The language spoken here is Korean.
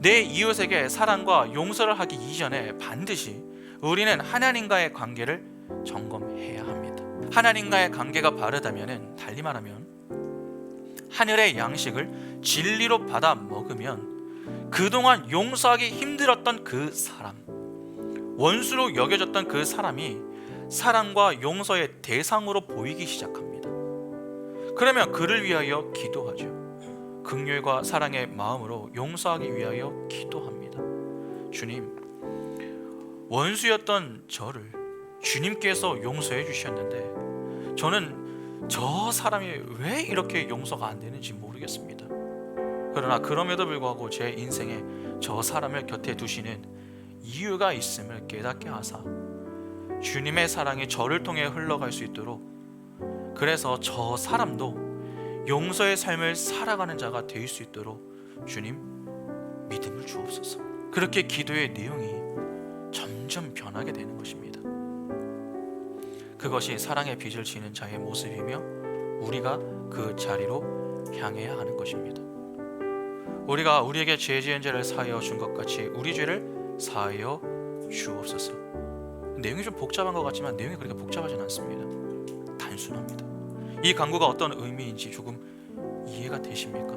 내 이웃에게 사랑과 용서를 하기 이전에 반드시 우리는 하나님과의 관계를 점검해야 합니다. 하나님과의 관계가 바르다면은 달리 말하면 하늘의 양식을 진리로 받아 먹으면 그동안 용서하기 힘들었던 그 사람, 원수로 여겨졌던 그 사람이 사랑과 용서의 대상으로 보이기 시작합니다. 그러면 그를 위하여 기도하죠. 긍휼과 사랑의 마음으로 용서하기 위하여 기도합니다. 주님, 원수였던 저를 주님께서 용서해 주셨는데 저는 저 사람이 왜 이렇게 용서가 안 되는지 모르겠습니다. 그러나 그럼에도 불구하고 제 인생에 저 사람을 곁에 두시는 이유가 있음을 깨닫게 하사 주님의 사랑이 저를 통해 흘러갈 수 있도록 그래서 저 사람도 용서의 삶을 살아가는 자가 될 수 있도록 주님 믿음을 주옵소서. 그렇게 기도의 내용이 점점 변하게 되는 것입니다. 그것이 사랑의 빚을 지는 자의 모습이며 우리가 그 자리로 향해야 하는 것입니다. 우리가 우리에게 죄 지은 죄를 사하여 준 것 같이 우리 죄를 사하여 주옵소서. 내용이 좀 복잡한 것 같지만 내용이 그렇게 복잡하진 않습니다. 단순합니다. 이 강구가 어떤 의미인지 조금 이해가 되십니까?